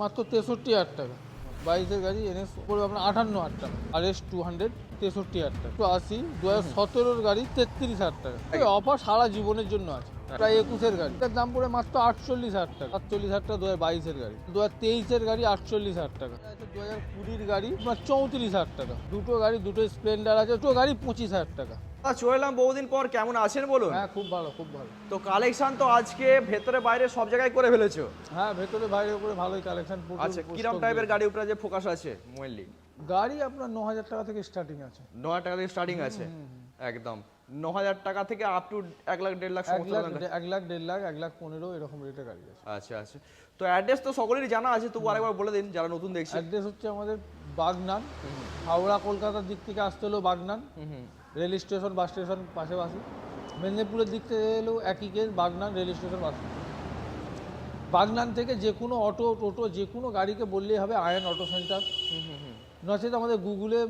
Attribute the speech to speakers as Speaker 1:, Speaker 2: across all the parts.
Speaker 1: মাত্র তেষট্টি হাজার টাকা। বাইশের গাড়ি এনএস করবে আপনার আটান্ন হাজার টাকা আর এস টু হান্ড্রেড তেষট্টি হাজার টাকা। তো আশি দু হাজার সতেরোর গাড়ি তেত্রিশ হাজার টাকা। অফার সারা জীবনের জন্য আছে। প্রায় একুশের গাড়ি। এটার দাম পড়ে মাত্র আটচল্লিশ হাজার টাকা। আটচল্লিশ হাজার টাকা দু হাজার বাইশের গাড়ি। দু হাজার তেইশের গাড়ি আটচল্লিশ হাজার টাকা। দু হাজার কুড়ির গাড়ি চৌত্রিশ হাজার টাকা। দুটো গাড়ি দুটো স্প্লেন্ডার আছে দুটো গাড়ি পঁচিশ হাজার টাকা।
Speaker 2: চলে এলাম বহুদিন পর কেমন আছেন বলুন?
Speaker 1: হ্যাঁ খুব ভালো খুব ভালো।
Speaker 2: তো কালেকশন তো আজকে ভেতরে বাইরে সব জায়গায় করে ফেলেছো?
Speaker 1: হ্যাঁ ভেতরে বাইরে উপরে ভালোই কালেকশন
Speaker 2: আচ্ছা কিরম টাইপের গাড়ি উপরে যে ফোকাস আছে মেনলি
Speaker 1: গাড়ি আপনার ন হাজার টাকা থেকে স্টার্টিং আছে।
Speaker 2: ন হাজার টাকা থেকে স্টার্টিং আছে? একদম। ন হাজার টাকা থেকে আপ টু এক লাখ দেড় লাখ সমস্ত
Speaker 1: লাখ
Speaker 2: ধরনের-
Speaker 1: এক লাখ দেড় লাখ এক লাখ পনেরো এরকম রেটে গাড়ি আছে।
Speaker 2: আচ্ছা আচ্ছা। তো অ্যাড্রেস তো সকলেরই জানা আছে তবু আরেকবার বলে দিন যারা নতুন দেখছে।
Speaker 1: অ্যাড্রেস হচ্ছে আমাদের বাগনান। হাওড়া কলকাতার দিক থেকে আসতে হলেও বাগনান।
Speaker 2: হুম হুম।
Speaker 1: রেল স্টেশন বাস স্টেশন পাশাপাশি মেদিনীপুরের দিক থেকে এলেও একই case Bagnan rail station bus Bagnan থেকে যে কোনো অটো টোটো যে কোনো গাড়িকে বললেই হবে আয়ন অটো সেন্টার।
Speaker 2: হুম হুম হুম।
Speaker 1: নচেত আমাদের গুগলে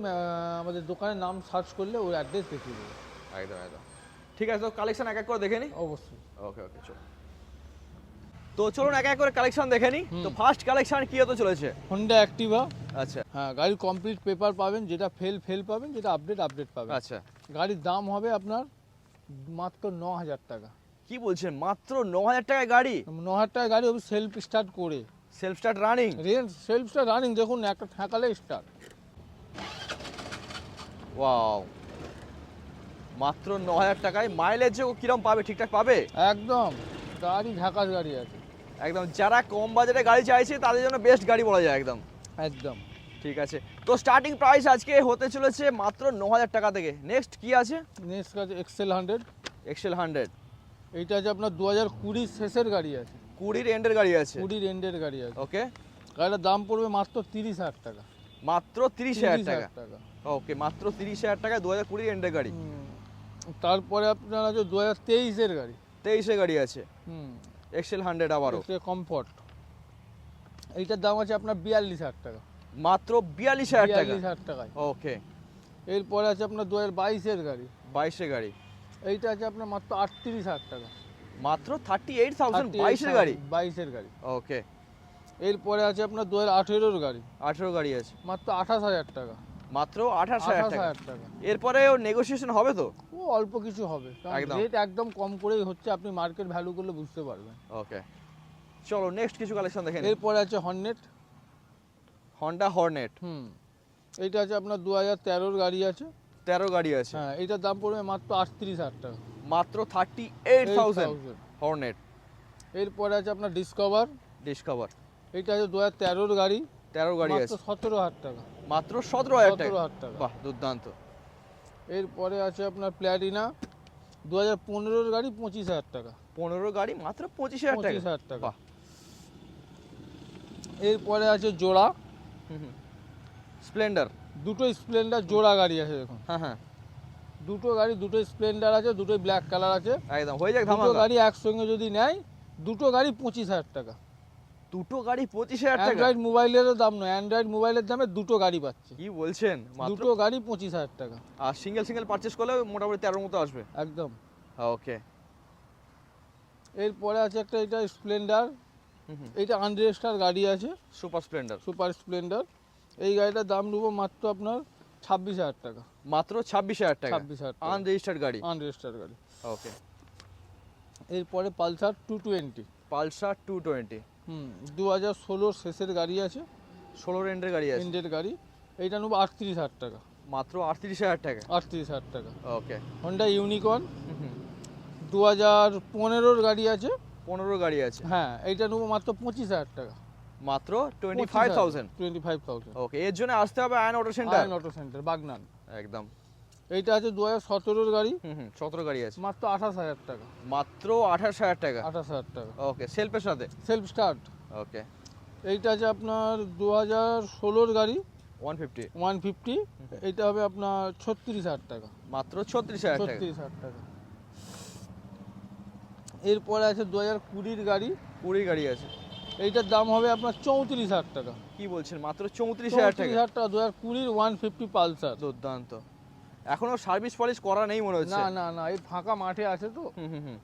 Speaker 1: আমাদের দোকানের নাম সার্চ করলে ওর অ্যাড্রেস দেখিয়ে দেবে।
Speaker 2: একদম একদম। ঠিক আছে তো কালেকশন এক এক করে দেখে নি?
Speaker 1: অবশ্যই।
Speaker 2: ওকে ওকে চলো তো চলুন এক এক করে কালেকশন দেখে নি। তো ফার্স্ট কালেকশন কি হতে চলেছে?
Speaker 1: হন্ডা অ্যাক্টিভা
Speaker 2: আচ্ছা।
Speaker 1: হ্যাঁ গাড়ির কমপ্লিট পেপার পাবেন যেটা ফেল ফেল পাবেন যেটা আপডেট আপডেট পাবেন।
Speaker 2: আচ্ছা।
Speaker 1: গাড়ির দাম হবে আপনার মাত্র ন হাজার টাকা।
Speaker 2: কি বলছেন? মাত্র ন হাজার টাকায় গাড়ি?
Speaker 1: ন হাজার টাকা গাড়ি সেলফ স্টার্ট করে।
Speaker 2: Self start running
Speaker 1: self start running দেখুন একটা ঠেকালে স্টার্ট
Speaker 2: ওয়াও মাত্র ন হাজার টাকায় মাইলেজ কিরম পাবে? ঠিকঠাক পাবে?
Speaker 1: একদম। গাড়ি ঢাকার গাড়ি আছে।
Speaker 2: একদম। যারা কম বাজেটে গাড়ি চাইছে তাদের জন্য বেস্ট গাড়ি বলা যায় একদম।
Speaker 1: একদম।
Speaker 2: ঠিক আছে। তো স্টার্টিং প্রাইস আজকে হতে চলেছে মাত্র ন হাজার টাকা থেকে। নেক্সট কি আছে?
Speaker 1: নেক্সট আছে এক্সেল হান্ড্রেড
Speaker 2: এক্সেল হান্ড্রেড
Speaker 1: এইটা আছে আপনার দু হাজার কুড়ির শেষের গাড়ি আছে।
Speaker 2: কুড়ির এন্ডের গাড়ি আছে?
Speaker 1: কুড়ির এন্ডের গাড়ি আছে।
Speaker 2: ওকে
Speaker 1: গাড়িটার দাম পড়বে মাত্র তিরিশ হাজার টাকা।
Speaker 2: মাত্র তিরিশ হাজার টাকা। ওকে মাত্র তিরিশ হাজার টাকা দু হাজার কুড়ির এন্ডের গাড়ি।
Speaker 1: তারপরে আপনার আছে দু হাজার তেইশের গাড়ি।
Speaker 2: তেইশে গাড়ি আছে।
Speaker 1: হুম।
Speaker 2: এক্সেল হান্ড্রেড আবারও।
Speaker 1: কমফর্ট এইটার দাম আছে আপনার বিয়াল্লিশ হাজার টাকা।
Speaker 2: মাত্র বিয়াল্লিশ হাজার টাকা?
Speaker 1: বিয়াল্লিশ হাজার টাকায়।
Speaker 2: ওকে।
Speaker 1: এরপরে আছে আপনার দু হাজার বাইশের গাড়ি।
Speaker 2: বাইশে গাড়ি।
Speaker 1: এইটা আছে আপনার মাত্র আটত্রিশ হাজার টাকা।
Speaker 2: মাত্র থার্টি এইট থাউজেন্ড বাইশের গাড়ি?
Speaker 1: বাইশের গাড়ি।
Speaker 2: ওকে।
Speaker 1: এরপরে আছে আপনার দু হাজার আঠেরোর গাড়ি।
Speaker 2: আঠেরো গাড়ি আছে।
Speaker 1: মাত্র আঠাশ হাজার টাকা।
Speaker 2: মাত্র আঠাশ হাজার টাকা।
Speaker 1: হাজার টাকা।
Speaker 2: এরপরে নেগোসিয়েশন হবে তো?
Speaker 1: ও অল্প কিছু হবে রেট একদম। কম করেই হচ্ছে আপনি মার্কেট ভ্যালু করলে বুঝতে পারবেন।
Speaker 2: ওকে চলো নেক্সট কিছু কালেকশন দেখেন
Speaker 1: এরপরে আছে হর্নেট
Speaker 2: হন্ডা হর্নেট
Speaker 1: হুম। এইটা আছে আপনার দু হাজার তেরোর গাড়ি আছে।
Speaker 2: তেরো গাড়ি আছে।
Speaker 1: হ্যাঁ এইটার দাম পড়বে মাত্র আটত্রিশ হাজার টাকা।
Speaker 2: মাত্র থার্টি এইট থাউজেন্ড হর্নেট
Speaker 1: এরপরে আছে আপনার ডিসকভার
Speaker 2: ডিসকভার
Speaker 1: এইটা আছে দু হাজার তেরোর গাড়ি।
Speaker 2: তেরো গাড়ি আছে।
Speaker 1: সতেরো হাজার টাকা।
Speaker 2: মাত্র সতেরো হাজার টাকা। বাহ দুর্দান্ত।
Speaker 1: এরপরে আছে আপনার প্ল্যাটিনা দু হাজার পনেরোর গাড়ি পঁচিশ হাজার টাকা।
Speaker 2: পনেরো গাড়ি মাত্র পঁচিশ হাজার টাকা।
Speaker 1: হাজার টাকা। এরপরে আছে জোড়া।
Speaker 2: স্প্লেন্ডার
Speaker 1: দুটো স্প্লেন্ডার জোড়া গাড়ি আছে দেখুন।
Speaker 2: হ্যাঁ হ্যাঁ।
Speaker 1: দুটো গাড়ি দুটো স্প্লেন্ডার আছে দুটো ব্ল্যাক কালার আছে।
Speaker 2: একদম হয়ে যাক
Speaker 1: দুটো গাড়ি একসঙ্গে যদি নেয় দুটো গাড়ি পঁচিশ হাজার টাকা।
Speaker 2: দুটো গাড়ি পঁচিশ হাজার টাকা?
Speaker 1: অ্যান্ড্রয়েড মোবাইলেরও দাম নয় অ্যান্ড্রয়েড মোবাইলের দামে দুটো গাড়ি পাচ্ছে।
Speaker 2: কি বলছেন?
Speaker 1: দুটো গাড়ি পঁচিশ হাজার টাকা।
Speaker 2: আর সিঙ্গেল সিঙ্গেল পারচেস করলে মোটামুটি তেরোর মতো আসবে?
Speaker 1: একদম।
Speaker 2: ওকে
Speaker 1: এরপরে আছে একটা এটা স্প্লেন্ডার এইটা আনরেজিস্টার গাড়ি আছে।
Speaker 2: সুপার স্প্লেন্ডার
Speaker 1: সুপার স্প্লেন্ডার এই গাড়িটার দাম নেব মাত্র আপনার ছাব্বিশ হাজার টাকা।
Speaker 2: মাত্র ছাব্বিশ হাজার টাকা?
Speaker 1: ছাব্বিশ হাজার
Speaker 2: আনরেজিস্টার্ড গাড়ি?
Speaker 1: আনরেজিস্টার গাড়ি।
Speaker 2: ওকে
Speaker 1: এরপরে Pulsar two twenty
Speaker 2: Pulsar two twenty
Speaker 1: হুম দু হাজার ষোলোর শেষের গাড়ি আছে।
Speaker 2: ষোলো রেন্ডের গাড়ি আছে।
Speaker 1: ইন্ডের গাড়ি। এইটা নেব আটত্রিশ হাজার টাকা।
Speaker 2: মাত্র আটত্রিশ হাজার টাকা?
Speaker 1: আটত্রিশ হাজার টাকা।
Speaker 2: ওকে।
Speaker 1: হন্ডা ইউনিকর্ন দু হাজার পনেরোর গাড়ি আছে।
Speaker 2: পনেরো গাড়ি আছে।
Speaker 1: হ্যাঁ এইটা নেব মাত্র পঁচিশ হাজার টাকা।
Speaker 2: মাত্র twenty five thousand
Speaker 1: twenty five thousand
Speaker 2: okay এর জন্য আসতে হবে Ayan auto centre
Speaker 1: Ayan auto centre Bagnan.
Speaker 2: একদম।
Speaker 1: এইটা আছে দু হাজার সতেরোর গাড়ি।
Speaker 2: হুম সতেরো গাড়ি আছে।
Speaker 1: মাত্র আঠাশ হাজার টাকা।
Speaker 2: মাত্র আঠাশ হাজার টাকা?
Speaker 1: আঠাশ হাজার টাকা।
Speaker 2: ওকে সেলফের সাথে?
Speaker 1: Self start.
Speaker 2: ওকে।
Speaker 1: এইটা আছে আপনার দু হাজার ষোলোর গাড়ি।
Speaker 2: One fifty?
Speaker 1: One fifty. এইটা হবে আপনার ছত্রিশ হাজার টাকা।
Speaker 2: মাত্র ছত্রিশ হাজার
Speaker 1: ছত্রিশ হাজার টাকা। এরপরে আছে দু হাজার কুড়ির গাড়ি।
Speaker 2: কুড়ি গাড়ি আছে।
Speaker 1: এইটার দাম হবে আপনার চৌত্রিশ হাজার টাকা।
Speaker 2: কি বলছেন? মাত্র চৌত্রিশ হাজার টাকা?
Speaker 1: হাজার টাকা দু হাজার কুড়ির ওয়ান ফিফটি পালসার।
Speaker 2: দুর্দান্ত। এখনও সার্ভিস পলিশ করা নেই মনে হচ্ছে।
Speaker 1: না না না এই ফাঁকা মাঠে আছে তো।
Speaker 2: হুম হুম হুম।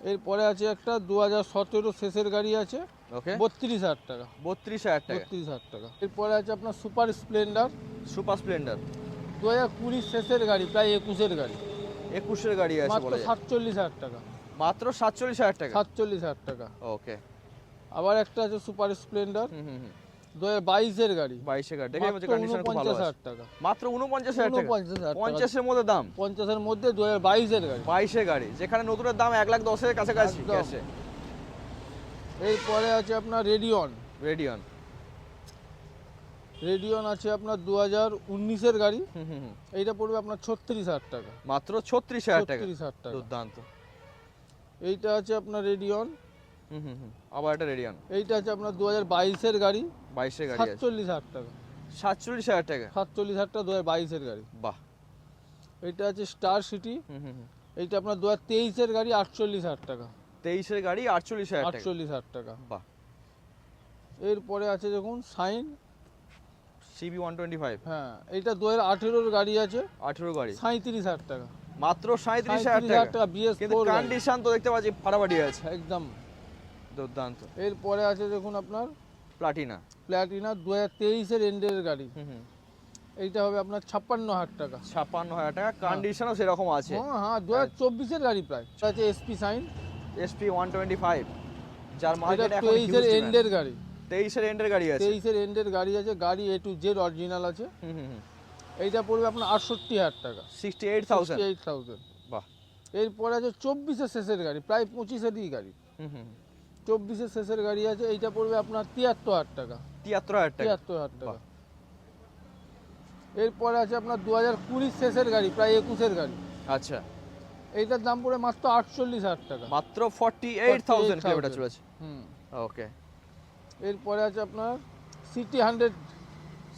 Speaker 1: এরপরে আছে একটা দু হাজার সতেরো শেষের গাড়ি আছে।
Speaker 2: ওকে
Speaker 1: বত্রিশ হাজার টাকা।
Speaker 2: বত্রিশ হাজার টাকা।
Speaker 1: বত্রিশ হাজার টাকা। এরপরে আছে আপনার সুপার স্প্লেন্ডার।
Speaker 2: Super Splendor.
Speaker 1: দু হাজার কুড়ি শেষের গাড়ি প্রায় একুশের গাড়ি।
Speaker 2: একুশের গাড়ি আছে
Speaker 1: মাত্র সাতচল্লিশ হাজার টাকা।
Speaker 2: মাত্র সাতচল্লিশ হাজার টাকা?
Speaker 1: সাতচল্লিশ হাজার টাকা।
Speaker 2: ওকে
Speaker 1: আবার একটা আছে সুপার স্প্লেন্ডার।
Speaker 2: হুম হুম। হুম
Speaker 1: দু হাজার বাইশের গাড়ি।
Speaker 2: বাইশে গাড়ি। দেখে
Speaker 1: মাত্র
Speaker 2: কন্ডিশন খুব ভালো আছে।
Speaker 1: টাকা।
Speaker 2: মাত্র হাজার টাকা।
Speaker 1: উনপঞ্চাশ হাজার টাকা।
Speaker 2: পঞ্চাশের মধ্যে দাম?
Speaker 1: পঞ্চাশের মধ্যে দু হাজার বাইশের গাড়ি।
Speaker 2: বাইশে গাড়ি। যেখানে নতুনের দাম এক লাখ দশের কাছাকাছি
Speaker 1: একদম।
Speaker 2: ক্যাশে
Speaker 1: এরপরে আছে আপনার রেডিয়ন
Speaker 2: রেডিয়ন
Speaker 1: রেডিয়ন আছে আপনার দু হাজার উনিশের গাড়ি।
Speaker 2: হুম হুম হুম।
Speaker 1: এইটা পড়বে আপনার ছত্রিশ হাজার টাকা।
Speaker 2: মাত্র ছত্রিশ হাজার টাকা।
Speaker 1: ছত্রিশ হাজার টাকা।
Speaker 2: দুর্দান্ত।
Speaker 1: এইটা আছে আপনার রেডিয়ন
Speaker 2: হুম হুম হুম। আবার একটা রেডিয়ন
Speaker 1: এইটা আছে আপনার দু হাজার বাইশের গাড়ি।
Speaker 2: বাইশের গাড়ি
Speaker 1: সাতচল্লিশ হাজার টাকা।
Speaker 2: সাতচল্লিশ হাজার টাকা?
Speaker 1: সাতচল্লিশ হাজার টাকা দু হাজার বাইশের গাড়ি।
Speaker 2: বাহ।
Speaker 1: এইটা আছে স্টার সিটি। এইটা আপনার দু হাজার তেইশের গাড়ি আটচল্লিশ হাজার টাকা।
Speaker 2: তেইশের গাড়ি আটচল্লিশ হাজার
Speaker 1: আটচল্লিশ হাজার টাকা।
Speaker 2: বাহ।
Speaker 1: এরপরে আছে দেখুন Shine
Speaker 2: CB one twenty five
Speaker 1: হ্যাঁ এইটা দু হাজার আঠেরোর গাড়ি আছে।
Speaker 2: আঠেরো গাড়ি।
Speaker 1: সাঁত্রিশ হাজার টাকা।
Speaker 2: মাত্র সাঁত্রিশ হাজার টাকা
Speaker 1: বিএস
Speaker 2: কন্ডিশন তো দেখতে পাচ্ছি ফাটাফাটি আছে।
Speaker 1: একদম।
Speaker 2: দুর্দান্ত।
Speaker 1: এরপরে আছে দেখুন আপনার
Speaker 2: প্লাটিনা।
Speaker 1: প্ল্যাটিনা দু হাজার তেইশের এন্ডের গাড়ি।
Speaker 2: হুম
Speaker 1: এইটা হবে আপনার ছাপ্পান্ন হাজার টাকা।
Speaker 2: ছাপ্পান্ন হাজার টাকা। কন্ডিশনও সেরকম আছে।
Speaker 1: হ্যাঁ হ্যাঁ দু হাজার চব্বিশের গাড়ি প্রায়। আছে SP Shine
Speaker 2: SP one twenty five যার মার্কেট
Speaker 1: তেইশের এন্ডের গাড়ি।
Speaker 2: তেইশের এন্ডের গাড়ি আছে।
Speaker 1: তেইশের এন্ডের গাড়ি আছে। গাড়ি এ টু জেড অরিজিনাল আছে।
Speaker 2: হুম হুম হুম।
Speaker 1: এইটা পড়বে আপনার আটষট্টি হাজার টাকা।
Speaker 2: Sixty eight thousand
Speaker 1: eight thousand
Speaker 2: বাহ।
Speaker 1: এরপরে আছে চব্বিশের শেষের গাড়ি প্রায় পঁচিশেরই গাড়ি।
Speaker 2: হুম হুম।
Speaker 1: চব্বিশের শেষের গাড়ি আছে এইটা পড়বে আপনার তিয়াত্তর হাজার টাকা।
Speaker 2: তিয়াত্তর হাজার টাকা?
Speaker 1: তিয়াত্তর হাজার টাকা। এরপরে আছে আপনার দু হাজার কুড়ির শেষের গাড়ি প্রায় একুশের গাড়ি।
Speaker 2: আচ্ছা।
Speaker 1: এইটার দাম পড়ে মাত্র আটচল্লিশ হাজার টাকা।
Speaker 2: মাত্র ফর্টি এইট থাউজেন্ড কিলোমিটার চলেছে।
Speaker 1: হুম।
Speaker 2: ওকে।
Speaker 1: এরপরে আছে আপনার CT hundred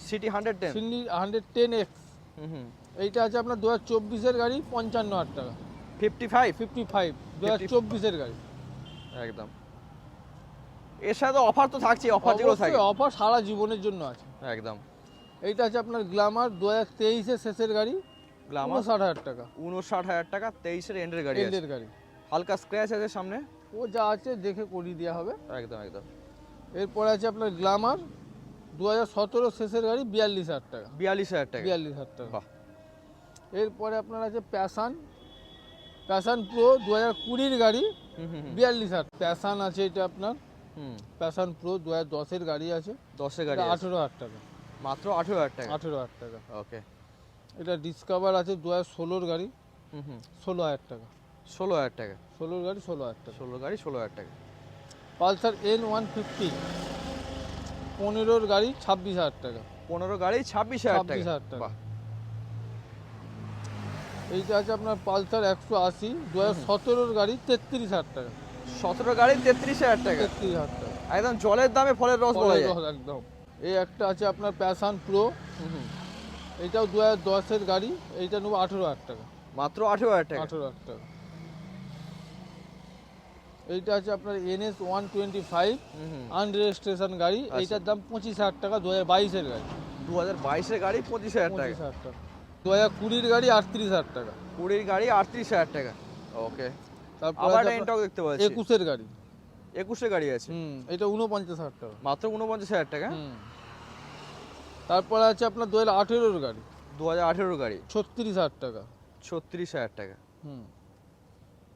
Speaker 2: CT hundred ten
Speaker 1: CT hundred ten X
Speaker 2: হুম হুম।
Speaker 1: এইটা আছে আপনার দু হাজার চব্বিশের গাড়ি পঞ্চান্ন হাজার টাকা।
Speaker 2: ফিফটি ফাইভ
Speaker 1: ফিফটি ফাইভ দু হাজার চব্বিশের গাড়ি।
Speaker 2: একদম। এর সাথে অফার তো থাকছে অফার যেগুলো থাকে।
Speaker 1: অফার সারা জীবনের জন্য আছে।
Speaker 2: একদম।
Speaker 1: এইটা আছে আপনার গ্লামার দু হাজার তেইশের শেষের গাড়ি
Speaker 2: গ্লামার
Speaker 1: উনষাট হাজার টাকা।
Speaker 2: উনষাট হাজার টাকা তেইশের এন্ডের গাড়ি
Speaker 1: এন্ডের গাড়ি।
Speaker 2: হালকা স্ক্র্যাচ আছে সামনে।
Speaker 1: ও যা আছে দেখে করিয়ে দেওয়া হবে।
Speaker 2: একদম একদম।
Speaker 1: এরপরে আছে আপনার গ্লামার দু হাজার সতেরো শেষের গাড়ি বিয়াল্লিশ হাজার টাকা।
Speaker 2: বিয়াল্লিশ হাজার টাকা।
Speaker 1: বিয়াল্লিশ হাজার টাকা। এরপরে আপনার আছে প্যাশান প্যাশান প্রো দু হাজার কুড়ির গাড়ি। বিয়াল্লিশ হাজার। প্যাশান আছে এটা আপনার। প্যাশান প্রো দু হাজার দশের গাড়ি আছে।
Speaker 2: দশের গাড়ি
Speaker 1: আঠেরো হাজার টাকা।
Speaker 2: মাত্র আঠেরো হাজার টাকা?
Speaker 1: আঠেরো হাজার টাকা।
Speaker 2: ওকে।
Speaker 1: এটা ডিসকভার আছে দু হাজার ষোলোর গাড়ি।
Speaker 2: হুম হুম।
Speaker 1: ষোলো হাজার টাকা।
Speaker 2: ষোলো হাজার টাকা?
Speaker 1: ষোলোর গাড়ি ষোলো হাজার টাকা।
Speaker 2: ষোলো গাড়ি ষোলো হাজার টাকা।
Speaker 1: পালসার এন ওয়ান ফিফটি পনেরোর গাড়ি ছাব্বিশ হাজার টাকা।
Speaker 2: পনেরো গাড়ি ছাব্বিশ হাজার
Speaker 1: ছাব্বিশ
Speaker 2: টাকা
Speaker 1: হাজার টাকা। এইটা আছে আপনার পালসার একশো আশি। দু হাজার সতেরোর গাড়ি তেত্রিশ হাজার টাকা।
Speaker 2: সতেরো গাড়ি তেত্রিশ হাজার টাকা।
Speaker 1: তেত্রিশ হাজার টাকা।
Speaker 2: একদম জলের দামে ফলের রস বলা যায়।
Speaker 1: একদম। এই একটা আছে আপনার প্যাশান প্রো। এইটাও দু হাজার দশের গাড়ি এইটা নেব আঠেরো হাজার টাকা।
Speaker 2: মাত্র আঠেরো হাজার টাকা।
Speaker 1: আঠেরো হাজার টাকা। এইটা আছে আপনার NS one twenty five unregistration গাড়ি।
Speaker 2: আচ্ছা।
Speaker 1: এইটার দাম পঁচিশ হাজার টাকা দু হাজার বাইশের গাড়ি।
Speaker 2: দু হাজার বাইশের গাড়ি পঁচিশ হাজার টাকা।
Speaker 1: হাজার টাকা। দু হাজার কুড়ির গাড়ি আটত্রিশ হাজার টাকা।
Speaker 2: কুড়ির গাড়ি আটত্রিশ হাজার টাকা। ওকে। আবার দেখতে পাচ্ছি।
Speaker 1: গাড়ি।
Speaker 2: গাড়ি আছে।
Speaker 1: হুম এটা উনপঞ্চাশ হাজার টাকা।
Speaker 2: মাত্র উনপঞ্চাশ হাজার টাকা?
Speaker 1: হুম। তারপরে আছে আপনার দু হাজার আঠেরোর গাড়ি।
Speaker 2: দু হাজার আঠেরো গাড়ি?
Speaker 1: ছত্রিশ হাজার টাকা।
Speaker 2: ছত্রিশ হাজার টাকা।
Speaker 1: হুম।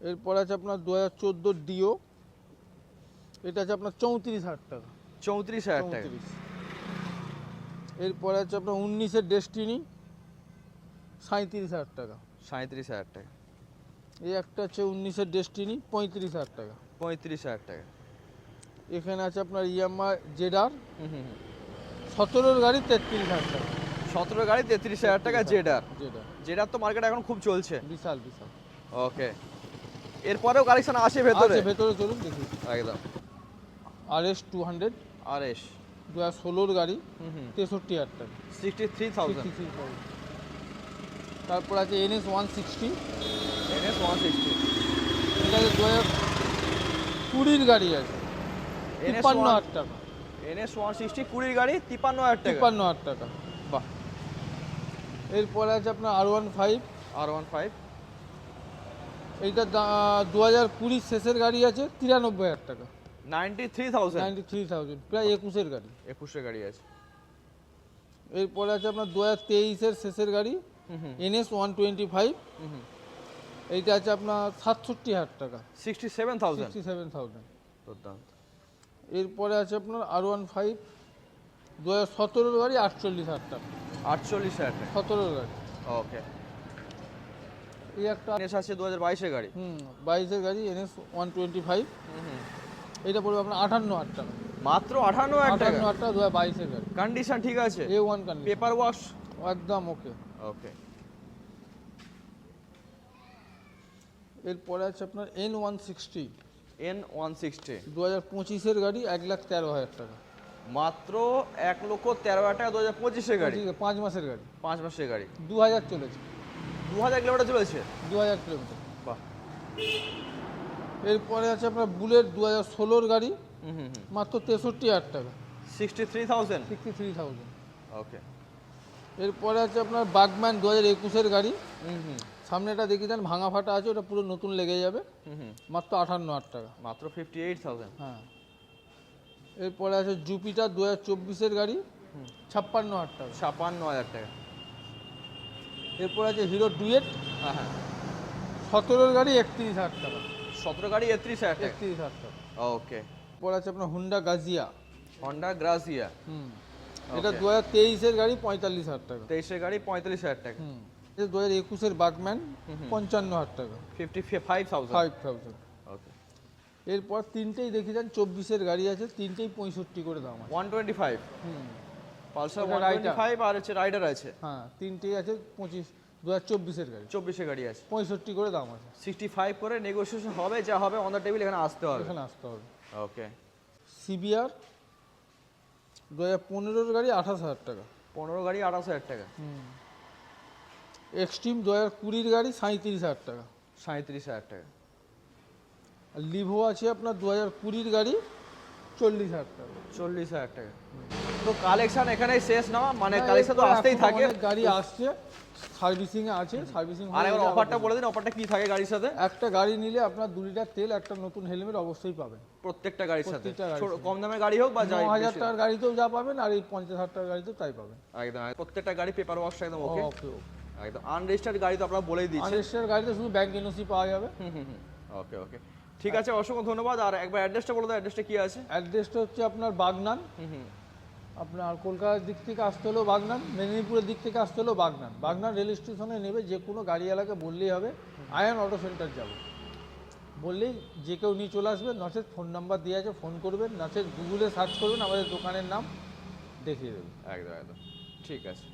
Speaker 1: এরপর আছে আপনার দু হাজার চোদ্দোর ডিও। এটা আছে আপনার চৌত্রিশ হাজার টাকা।
Speaker 2: চৌত্রিশ হাজার টাকা।
Speaker 1: এরপরে আছে আপনার উনিশের ডেস্টিনি। সাঁত্রিশ হাজার টাকা।
Speaker 2: সাঁত্রিশ হাজার টাকা।
Speaker 1: এই একটা আছে উনিশের ডেস্টিনি পঁয়ত্রিশ হাজার টাকা।
Speaker 2: পঁয়ত্রিশ হাজার টাকা।
Speaker 1: এখানে আছে আপনার ইয়ামার জেডার। সতেরোর গাড়ি তেত্রিশ হাজার টাকা।
Speaker 2: সতেরো গাড়ি তেত্রিশ হাজার টাকা জেডার
Speaker 1: জেডার
Speaker 2: জেডার তো মার্কেট এখন খুব চলছে।
Speaker 1: বিশাল বিশাল।
Speaker 2: ওকে এরপরেও কালেকশন আসে ভেতরে?
Speaker 1: আছে ভেতরে চলুন দেখি।
Speaker 2: একদম।
Speaker 1: R S two hundred
Speaker 2: R S
Speaker 1: দু হাজার ষোলোর গাড়ি তেষট্টি হাজার টাকা।
Speaker 2: সিক্সটি থ্রি থাউজেন্ড
Speaker 1: 63,000 তারপর আছে NS one sixty
Speaker 2: NS one sixty
Speaker 1: এটা দু হাজার কুড়ির গাড়ি আছে। তিপ্পান্ন হাজার টাকা।
Speaker 2: এনএস ওয়ান সিক্সটি কুড়ির গাড়ি তিপ্পান্ন হাজার টাকা।
Speaker 1: তিপ্পান্ন হাজার টাকা।
Speaker 2: বাহ।
Speaker 1: এরপরে আছে আপনার R one five
Speaker 2: R one five
Speaker 1: এইটা দু হাজার কুড়ির শেষের গাড়ি আছে তিরানব্বই হাজার টাকা।
Speaker 2: Ninety three thousand
Speaker 1: ninety three thousand প্রায় একুশের গাড়ি।
Speaker 2: একুশে গাড়ি আছে।
Speaker 1: এরপরে আছে আপনার দু হাজার তেইশের শেষের গাড়ি এনএস ওয়ান টোয়েন্টি ফাইভ এইটা আছে আপনার সাতষট্টি হাজার টাকা।
Speaker 2: Sixty seven thousand
Speaker 1: sixty seven thousand
Speaker 2: দুর্দান্ত।
Speaker 1: এরপরে আছে আপনার আর ওয়ান ফাইভ দু হাজার সতেরোর গাড়ি আটচল্লিশ হাজার টাকা।
Speaker 2: আটচল্লিশ হাজার টাকা।
Speaker 1: সতেরোর গাড়ি।
Speaker 2: ওকে।
Speaker 1: এই একটা
Speaker 2: এস আছে দু হাজার বাইশের গাড়ি।
Speaker 1: হুম বাইশের গাড়ি এনএস ওয়ান টোয়েন্টি ফাইভ এটা পড়বে আপনার আটান্ন হাজার টাকা।
Speaker 2: মাত্র আঠান্ন হাজার টাকা?
Speaker 1: আটান্ন হাজার টাকা দু হাজার বাইশের গাড়ি।
Speaker 2: কন্ডিশন ঠিক আছে?
Speaker 1: A one condition
Speaker 2: paper wash
Speaker 1: একদম ওকে
Speaker 2: ওকে
Speaker 1: এরপরে আছে আপনার N one sixty
Speaker 2: N one sixty
Speaker 1: দু হাজার পঁচিশের গাড়ি এক লাখ তেরো হাজার টাকা।
Speaker 2: মাত্র এক লক্ষ তেরো হাজার টাকা দু হাজার পঁচিশের গাড়ি।
Speaker 1: পাঁচ মাসের গাড়ি।
Speaker 2: পাঁচ মাসের গাড়ি।
Speaker 1: দু হাজার চলেছে।
Speaker 2: দু হাজার কিলোমিটার চলেছে?
Speaker 1: দু হাজার কিলোমিটার।
Speaker 2: বাহ।
Speaker 1: এরপরে আছে আপনার বুলেট দু হাজার ষোলোর গাড়ি।
Speaker 2: হুম হুম হুম।
Speaker 1: মাত্র তেষট্টি হাজার টাকা।
Speaker 2: Sixty three thousand?
Speaker 1: Sixty three thousand.
Speaker 2: Okay.
Speaker 1: এরপরে আছে আপনার বাগম্যান দু হাজার একুশের গাড়ি।
Speaker 2: হুম হুম।
Speaker 1: সামনেটা দেখি দেন ভাঙা ফাটা আছে ওটা পুরো নতুন লেগে যাবে। মাত্র আটান্ন হাজার টাকা।
Speaker 2: মাত্র ফিফটি এইট থাউজেন্ড
Speaker 1: হ্যাঁ। এরপরে আছে জুপিটার দু হাজার চব্বিশের গাড়ি। ছাপ্পান্ন হাজার টাকা।
Speaker 2: ছাপ্পান্ন হাজার টাকা।
Speaker 1: এরপর আছে হিরো ডুয়েট
Speaker 2: হ্যাঁ হ্যাঁ।
Speaker 1: সতেরোর গাড়ি একত্রিশ হাজার টাকা।
Speaker 2: সতেরো গাড়ি একত্রিশ হাজার
Speaker 1: একত্রিশ হাজার টাকা।
Speaker 2: ওকে।
Speaker 1: এরপর আছে আপনার Honda Grazia
Speaker 2: Honda Grazia
Speaker 1: hmm. এটা দু হাজার তেইশের গাড়ি পঁয়তাল্লিশ হাজার টাকা।
Speaker 2: তেইশের গাড়ি পঁয়তাল্লিশ হাজার টাকা।
Speaker 1: হুম। দু হাজার একুশের বাগম্যান। পঞ্চান্ন হাজার টাকা।
Speaker 2: Fifty five thousand
Speaker 1: five thousand
Speaker 2: okay
Speaker 1: এরপর তিনটেই দেখে যান চব্বিশের গাড়ি আছে তিনটেই পঁয়ষট্টি করে দাম আছে।
Speaker 2: ওয়ান টোয়েন্টি ফাইভ
Speaker 1: হুম।
Speaker 2: পালসার
Speaker 1: ওটা
Speaker 2: ওয়ান টোয়েন্টি ফাইভ আর হচ্ছে রাইডার আছে।
Speaker 1: হ্যাঁ তিনটেই আছে পঁচিশ দু হাজার চব্বিশের গাড়ি।
Speaker 2: গাড়ি আছে।
Speaker 1: পঁয়ষট্টি করে দাম আছে।
Speaker 2: সিক্সটি ফাইভ করে নেগোসিয়েশন হবে যা হবে অন দ্য টেবিল এখানে আসতে হবে।
Speaker 1: এখানে আসতে হবে।
Speaker 2: ওকে
Speaker 1: সিবিআর দু হাজার পনেরোর গাড়ি আঠাশ হাজার টাকা।
Speaker 2: পনেরো গাড়ি আঠাশ হাজার টাকা।
Speaker 1: হুম। এক্সট্রিম দু হাজার কুড়ির গাড়ি সাঁত্রিশ হাজার টাকা।
Speaker 2: সাঁত্রিশ হাজার টাকা।
Speaker 1: আর লিভো আছে আপনার দু হাজার কুড়ির গাড়ি চল্লিশ হাজার টাকা।
Speaker 2: চল্লিশ হাজার টাকা। তো কালেকশন এখানেই শেষ না মানে কালেকশন তো আসতেই থাকে।
Speaker 1: গাড়ি আসছে সার্ভিসিং আছে সার্ভিসিং
Speaker 2: আর এবার অফারটা বলে দিন অফারটা কি থাকে গাড়ির সাথে?
Speaker 1: একটা গাড়ি নিলে আপনার দু লিটার তেল একটা নতুন হেলমেট অবশ্যই পাবেন।
Speaker 2: প্রত্যেকটা গাড়ির সাথে। কম দামের গাড়ি হোক বা যাই
Speaker 1: হাজার। টাকার গাড়িতেও যা পাবেন আর এই পঞ্চাশ হাজার টাকার গাড়িতেও তাই পাবেন।
Speaker 2: একদম একদম। প্রত্যেকটা গাড়ি পেপার ওয়াশ একদম ওকে
Speaker 1: ওকে
Speaker 2: একদম আনরেজিস্টার্ড গাড়ি তো আপনারা বলেই দিচ্ছেন।
Speaker 1: আনরেজিস্টার্ড গাড়িতে শুধু ব্যাংক এনওসি পাওয়া যাবে।
Speaker 2: ওকে ওকে ঠিক আছে অসংখ্য ধন্যবাদ। আর একবার অ্যাড্রেসটা বলে দাও অ্যাড্রেসটা কি আছে?
Speaker 1: অ্যাড্রেসটা হচ্ছে আপনার বাগনান। আপনার কলকাতার দিক থেকে আসতে হলেও বাগনান মেদিনীপুরের দিক থেকে আসতে হলেও বাগনান। বাগনান রেল স্টেশনে নেবে যে কোনো গাড়িওয়ালাকে বললেই হবে আয়ন অটো সেন্টার যাব। বললেই যে কেউ নিয়ে চলে আসবে নচেত ফোন নাম্বার দিয়ে আছে ফোন করবেন নচেত গুগলে সার্চ করবেন আমাদের দোকানের নাম দেখিয়ে দেবে।
Speaker 2: একদম একদম। ঠিক আছে।